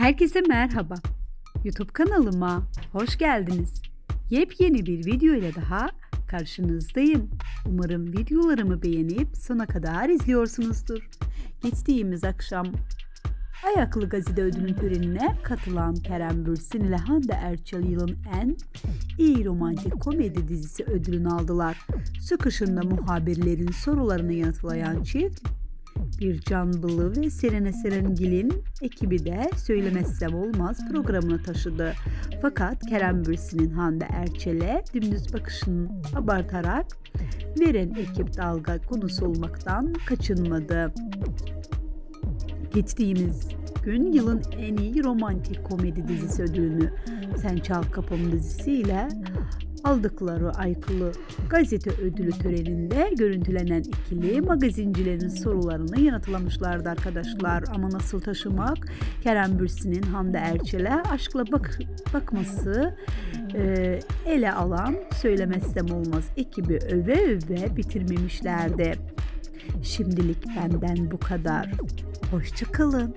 Herkese merhaba. YouTube kanalıma hoş geldiniz. Yepyeni bir video ile daha karşınızdayım. Umarım videolarımı beğenip sona kadar izliyorsunuzdur. Geçtiğimiz akşam Ayaklı Gazete Ödülün törenine katılan Kerem Bürsin ile Hande Erçel yılın en iyi romantik komedi dizisi ödülünü aldılar. Sıkışında muhabirlerin sorularını yanıtlayan çift bir Can Bılı ve Serene Serengil'in ekibi de Söylemezsem Olmaz programını taşıdı. Fakat Kerem Bürsin'in Hande Erçel'e dümdüz bakışını abartarak veren ekip dalga konusu olmaktan kaçınmadı. Geçtiğimiz gün yılın en iyi romantik komedi dizisi ödülünü Sen Çal Kapım dizisiyle aldıkları aykılı gazete ödülü töreninde görüntülenen ikili magazincilerin sorularını yanıtlamışlardı arkadaşlar. Ama nasıl taşımak? Kerem Bürsin'in Hande Erçel'e aşkla bak bakması e, ele alan söylemezsem olmaz ekibi öve öve bitirmemişlerdi. Şimdilik benden bu kadar. Hoşçakalın.